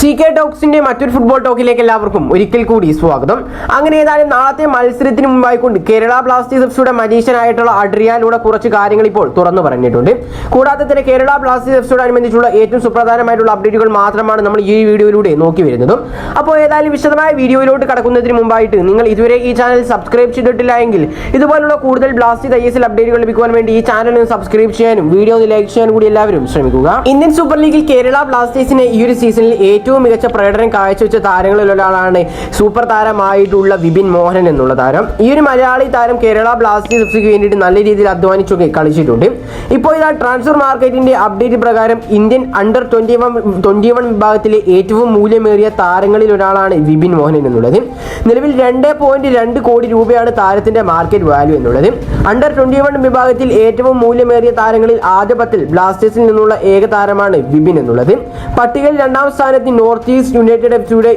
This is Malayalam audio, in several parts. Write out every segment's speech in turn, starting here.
സി കെ ടോക്സിന്റെ മറ്റൊരു ഫുട്ബോൾ ടോക്കിലേക്ക് എല്ലാവർക്കും ഒരിക്കൽ കൂടി സ്വാഗതം. അങ്ങനെ ഏതായാലും നാളത്തെ മത്സരത്തിന് മുമ്പായിക്കൊണ്ട് കേരള ബ്ലാസ്റ്റേഴ്സ് എഫ്സിയുടെ മജീഷ്യനായിട്ടുള്ള അഡ്രിയാലൂടെ കുറച്ച് കാര്യങ്ങൾ ഇപ്പോൾ തുറന്നു പറഞ്ഞിട്ടുണ്ട്. കൂടാതെ തന്നെ കേരള ബ്ലാസ്റ്റേഴ്സ് എഫ്സിയോട് അനുബന്ധിച്ചുള്ള ഏറ്റവും സുപ്രധാനമായിട്ടുള്ള അപ്ഡേറ്റുകൾ മാത്രമാണ് നമ്മൾ ഈ വീഡിയോയിലൂടെ നോക്കി വരുന്നതും. അപ്പോൾ ഏതായാലും വിശദമായ വീഡിയോയിലോട്ട് കടക്കുന്നതിന് മുമ്പായിട്ട് നിങ്ങൾ ഇതുവരെ ഈ ചാനൽ സബ്സ്ക്രൈബ് ചെയ്തിട്ടില്ല എങ്കിൽ ഇതുപോലുള്ള കൂടുതൽ ബ്ലാസ്റ്റേഴ്സ് ഐ എസ് എൽ അപ്ഡേറ്റുകൾ ലഭിക്കുവാൻ വേണ്ടി ഈ ചാനൽ സബ്സ്ക്രൈബ് ചെയ്യാനും വീഡിയോ ലൈക്ക് ചെയ്യാനും കൂടി എല്ലാവരും ശ്രമിക്കുക. ഇന്ത്യൻ സൂപ്പർ ലീഗിൽ കേരള ബ്ലാസ്റ്റേഴ്സിനെ ഈ ഒരു സീസണിൽ ഏറ്റവും മികച്ച പ്രകടനം കാഴ്ചവെച്ച താരങ്ങളിൽ ഒരാളാണ് സൂപ്പർ താരമായിട്ടുള്ള വിപിൻ മോഹൻ എന്നുള്ള താരം. ഈ ഒരു മലയാളി താരം കേരള ബ്ലാസ്റ്റേഴ്സ് എഫ്സിക്ക് വേണ്ടിയിട്ട് നല്ല രീതിയിൽ അധ്വാനിച്ചൊക്കെ കളിച്ചിട്ടുണ്ട്. ഇപ്പോൾ ഇതാ ട്രാൻസ്ഫർ മാർക്കറ്റിന്റെ അപ്ഡേറ്റ് പ്രകാരം Indian under twenty one twenty one വിഭാഗത്തിലെ ഏറ്റവും മൂല്യമേറിയ താരങ്ങളിൽ ഒരാളാണ് വിപിൻ മോഹൻ എന്നുള്ളത്. നിലവിൽ രണ്ട് പോയിന്റ് രണ്ട് കോടി രൂപയാണ് താരത്തിന്റെ മാർക്കറ്റ് വാല്യൂ എന്നുള്ളത്. അണ്ടർ ട്വന്റി വൺ വിഭാഗത്തിൽ ഏറ്റവും മൂല്യമേറിയ താരങ്ങളിൽ ആദ്യ പത്തിൽ ബ്ലാസ്റ്റേഴ്സിൽ നിന്നുള്ള ഏക താരമാണ് വിപിൻ എന്നുള്ളത്. പട്ടികയിൽ രണ്ടാം സ്ഥാനത്ത് നോർത്ത് ഈസ്റ്റ് യുണൈറ്റഡ് എഫ് സിയുടെ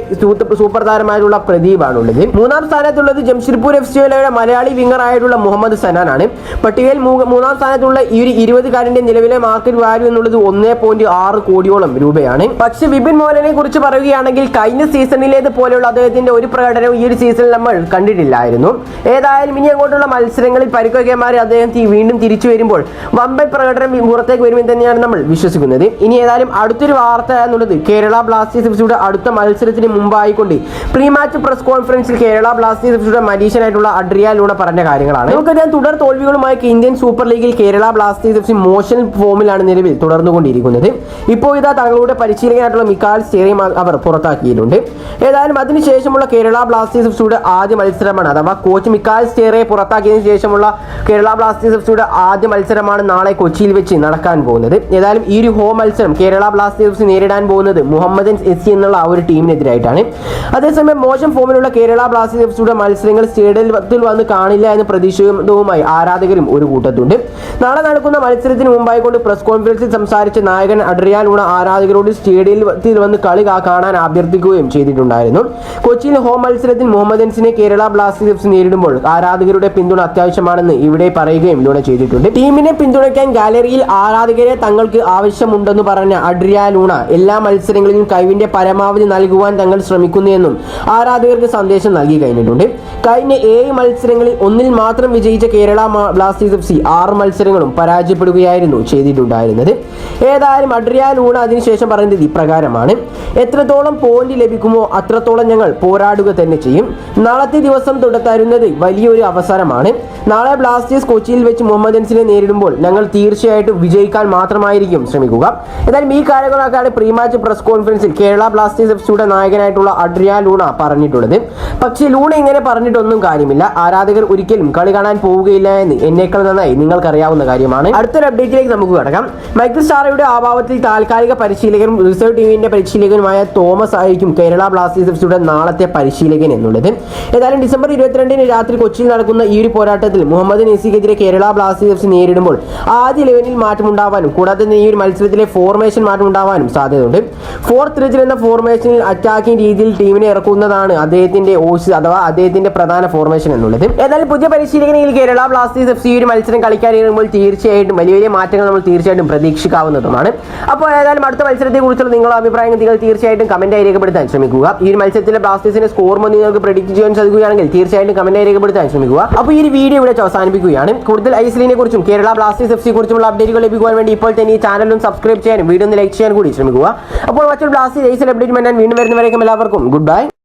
സൂപ്പർ താരമായിട്ടുള്ള പ്രദീപാണുള്ളത്. മൂന്നാം സ്ഥാനത്തുള്ളത് ജംഷഡ്പൂർ എഫ് സിയുടെ മലയാളി വിങ്ങർ ആയിട്ടുള്ള മുഹമ്മദ് സനാനാണ്. പട്ടികയിൽ മൂന്നാം സ്ഥാനത്തുള്ള ഈ ഒരു ഇരുപതുകാരന്റെ നിലവിലെ മാർക്കറ്റ് വാല്യൂ എന്നുള്ളത് ഒന്നേ പോയിന്റ് ആറ് കോടിയോളം രൂപയാണ്. പക്ഷേ വിപിൻ മോഹനെ കുറിച്ച് പറയുകയാണെങ്കിൽ കഴിഞ്ഞ സീസണിലേത് പോലെയുള്ള അദ്ദേഹത്തിന്റെ ഒരു പ്രകടനവും ഈ ഒരു സീസണിൽ നമ്മൾ കണ്ടിട്ടില്ലായിരുന്നു. ഏതായാലും ഇനി അങ്ങോട്ടുള്ള മത്സരങ്ങളിൽ പരിക്കൊക്കെ മാറി അദ്ദേഹം വീണ്ടും തിരിച്ചു വരുമ്പോൾ വമ്പൻ പ്രകടനം പുറത്തേക്ക് വരുമെന്ന് തന്നെയാണ് നമ്മൾ വിശ്വസിക്കുന്നത്. ഇനി ഏതായാലും അടുത്തൊരു വാർത്ത എന്നുള്ളത് കേരള ബ്ലാസ്റ്റേഴ്സ് എഫ്സിയുടെ അടുത്ത മത്സരത്തിന് മുമ്പായിക്കൊണ്ട് പ്രീ മാച്ച് പ്രസ് കോൺഫറൻസിൽ കേരള ബ്ലാസ്റ്റേഴ്സ് എഫ്സിയുടെ മരീഷനായിട്ടുള്ള അഡ്രിയാലൂടെ പറഞ്ഞ കാര്യങ്ങളാണ്. നമുക്കറിയാം തുടർ തോൽവികളുമായി ഇന്ത്യൻ സൂപ്പർ ലീഗിൽ കേരള ബ്ലാസ്റ്റേഴ്സ് എഫ് സി ഫോമിലാണ് നിലവിൽ തുടർന്നുകൊണ്ടിരിക്കുന്നത്. ഇപ്പോൾ ഇതാ തങ്ങളുടെ പരിശീലകനായിട്ടുള്ള മിക്കാൽ സ്റ്റേറിയം അവർ പുറത്താക്കിയിട്ടുണ്ട്. ഏതായാലും അതിനുശേഷമുള്ള കേരള ബ്ലാസ്റ്റേഴ്സ് എഫ് സിയുടെ ആദ്യ മത്സരമാണ് അഥവാ കോച്ച് മിക്കാൽ സ്റ്റേറയെ പുറത്താക്കിയതിനു ശേഷമുള്ള കേരള ബ്ലാസ്റ്റേഴ്സ് എഫ് സിയുടെ ആദ്യ മത്സരമാണ് നാളെ കൊച്ചിയിൽ വെച്ച് നടക്കാൻ പോകുന്നത്. ഏതായാലും ഈ ഒരു ഹോം മത്സരം കേരള ബ്ലാസ്റ്റേഴ്സ് എഫ് സി നേരിടാൻ പോകുന്നത് മുഹമ്മദൻ എസ് സി എന്നുള്ള ആ ഒരു ടീമിനെതിരായിട്ടാണ്. അതേസമയം മോശം ഫോമിലുള്ള കേരള ബ്ലാസ്റ്റേഴ്സ് എഫ്സിയുടെ മത്സരങ്ങൾ സ്റ്റേഡിയത്തിൽ വന്ന് കാണില്ല എന്ന പ്രതീക്ഷയുമായി ആരാധകരും ഒരു കൂട്ടത്തുണ്ട്. നാളെ നടക്കുന്ന മത്സരത്തിന് മുമ്പായി കൊണ്ട് പ്രസ് കോൺഫറൻസിൽ സംസാരിച്ച നായകൻ അഡ്രിയാൻ ഉണ ആരാധകരോട് സ്റ്റേഡിയത്തിൽ വന്ന് കളി കാണാൻ അഭ്യർത്ഥിക്കുകയും ചെയ്തിട്ടുണ്ടായിരുന്നു. കൊച്ചിയിൽ ഹോം മത്സരത്തിൽ മുഹമ്മദൻസിനെ കേരള ബ്ലാസ്റ്റേഴ്സ് നേരിടുമ്പോൾ ആരാധകരുടെ പിന്തുണ അത്യാവശ്യമാണെന്ന് ഇവിടെ പറയുകയും ലൂണ ചെയ്തിട്ടുണ്ട്. ടീമിനെ പിന്തുണയ്ക്കാൻ ഗാലറിയിൽ ആരാധകരെ തങ്ങൾക്ക് ആവശ്യമുണ്ടെന്ന് പറഞ്ഞ അഡ്രിയ ലൂണ എല്ലാ മത്സരങ്ങളിലും കഴിവിന്റെ പരമാവധി നൽകുവാൻ തങ്ങൾ ശ്രമിക്കുന്നുവെന്നും ആരാധകർക്ക് സന്ദേശം നൽകി കഴിഞ്ഞിട്ടുണ്ട്. കഴിഞ്ഞ ഏഴ് മത്സരങ്ങളിൽ ഒന്നിൽ മാത്രം വിജയിച്ച കേരള ബ്ലാസ്റ്റേഴ്സ് എഫ് സി ആറ് മത്സരങ്ങളും പരാജയപ്പെടുകയായിരുന്നു ചെയ്തിട്ടുണ്ടായിരുന്നത്. ഏതായാലും അഡ്രിയാൽ ലൂണ അതിനുശേഷം പറയുന്നത് ഇപ്രകാരമാണ്. എത്രത്തോളം പോയിന്റ് ലഭിക്കുമോ അത്രത്തോളം ഞങ്ങൾ പോരാടുക തന്നെ ചെയ്യും. നാളത്തെ ദിവസം തുടത്തരുന്നത് വലിയൊരു അവസരമാണ്. നാളെ ബ്ലാസ്റ്റേഴ്സ് കൊച്ചിയിൽ വെച്ച് മുഹമ്മദൻസിനെ നേരിടുമ്പോൾ ഞങ്ങൾ തീർച്ചയായിട്ടും വിജയിക്കാൻ മാത്രമായിരിക്കും ശ്രമിക്കുക. എന്നാലും ഈ കാര്യങ്ങളൊക്കെയാണ് പ്രീ മാച്ച് പ്രസ് കോൺഫറൻസിൽ കേരള ബ്ലാസ്റ്റേഴ്സ് എഫ്സിയുടെ നായകനായിട്ടുള്ള അഡ്രിയ ലൂണ പറഞ്ഞിട്ടുള്ളത്. പക്ഷേ ലൂണ ഇങ്ങനെ പറഞ്ഞിട്ടൊന്നും കാര്യമില്ല. ആരാധകർ ഒരിക്കലും കളി കാണാൻ പോവുകയില്ല എന്ന്. എന്നേക്കാൾ നന്നായി നിങ്ങൾക്കറിയാവുന്ന കാര്യമാണ്. അടുത്തൊരു അപ്ഡേറ്റിലേക്ക് നമുക്ക് കടക്കാം. മൈക്കിൾ സ്റ്റാറയുടെ അഭാവത്തിൽ താൽക്കാലിക പരിശീലകനും റിസർവ് ടീമിന്റെ പരിശീലകനുമായ തോമസ് ആയിരിക്കും കേരള ബ്ലാസ്റ്റേഴ്സ് എഫ്സിയുടെ നാളത്തെ പരിശീലകൻ എന്നുള്ളത്. ഏതായാലും ഡിസംബർ ഇരുപത്തിരണ്ടിന് രാത്രി കൊച്ചിയിൽ നടക്കുന്ന ഈ ഒരു പോരാട്ടത്തിൽ മുഹമ്മദ് നസീക്കെതിരെ കേരള ബ്ലാസ്റ്റേഴ്സ് എഫ് നേരിടുമ്പോൾ ആദ്യ ലെവലിൽ മാറ്റമുണ്ടാവാനും കൂടാതെ ഈ ഒരു മത്സരത്തിലെ ഫോർമേഷൻ മാറ്റമുണ്ടാവാനും സാധ്യതയുണ്ട്. ഫോർ ത്രീ ത്രീ എന്ന ഫോർമേഷനിൽ അറ്റാക്കിംഗ് രീതിയിൽ ടീമിനെ ഇറക്കുന്നതാണ് അദ്ദേഹത്തിന്റെ ഓസ് അഥവാ അദ്ദേഹത്തിന്റെ പ്രധാന ഫോർമേഷൻ എന്നുള്ളത്. എന്നാലും പുതിയ പരിശീലകനിൽ കേരള ബ്ലാസ്റ്റേഴ്സ് എഫ് സി ഒരു മത്സരം കളിക്കാനിറങ്ങുമ്പോൾ തീർച്ചയായിട്ടും വലിയ വലിയ മാറ്റങ്ങൾ നമ്മൾ തീർച്ചയായിട്ടും പ്രതീക്ഷിക്കാവുന്നതുമാണ്. അപ്പോൾ ഏതായാലും അടുത്ത മത്സരത്തെ കുറിച്ചുള്ള നിങ്ങളുടെ അഭിപ്രായങ്ങൾ നിങ്ങൾ തീർച്ചയായിട്ടും കമന്റായി രേഖപ്പെടുത്താൻ ശ്രമിക്കുക. ഈ ഒരു മത്സരത്തിലെ ബ്ലാസ്റ്റേഴ്സിന്റെ സ്കോർ മുന്നിൽ നിങ്ങൾക്ക് പ്രെഡിക്റ്റ് ചെയ്യാൻ സാധിക്കുകയാണെങ്കിൽ തീർച്ചയായിട്ടും കമന്റായി രേഖപ്പെടുത്താൻ ശ്രമിക്കുക. അപ്പോൾ ഈ വീഡിയോ ഇവിടെ അവസാനിപ്പിക്കുകയാണ്. കൂടുതൽ ഐസ്ലിനെ കുറിച്ചും കേരള ബ്ലാസ്റ്റേഴ്സ് എഫ് സി കുറിച്ചുള്ള അപ്ഡേറ്റുകൾ ലഭിക്കുവാൻ വേണ്ടി ഇപ്പോൾ തന്നെ ഈ ചാനലും സബ്സ്ക്രൈബ് ചെയ്യാനും വീഡിയോ ഒന്ന് ലൈക്ക് ചെയ്യാൻ കൂടി ശ്രമിക്കുക. അപ്പോൾ മറ്റൊരു ബ്ലാസ്റ്റേഴ്സ് ഐസിൽ അപ്ഡേറ്റ് ഞാൻ വീണ്ടും വരുന്നവരേക്കും എല്ലാവർക്കും ഗുഡ് ബൈ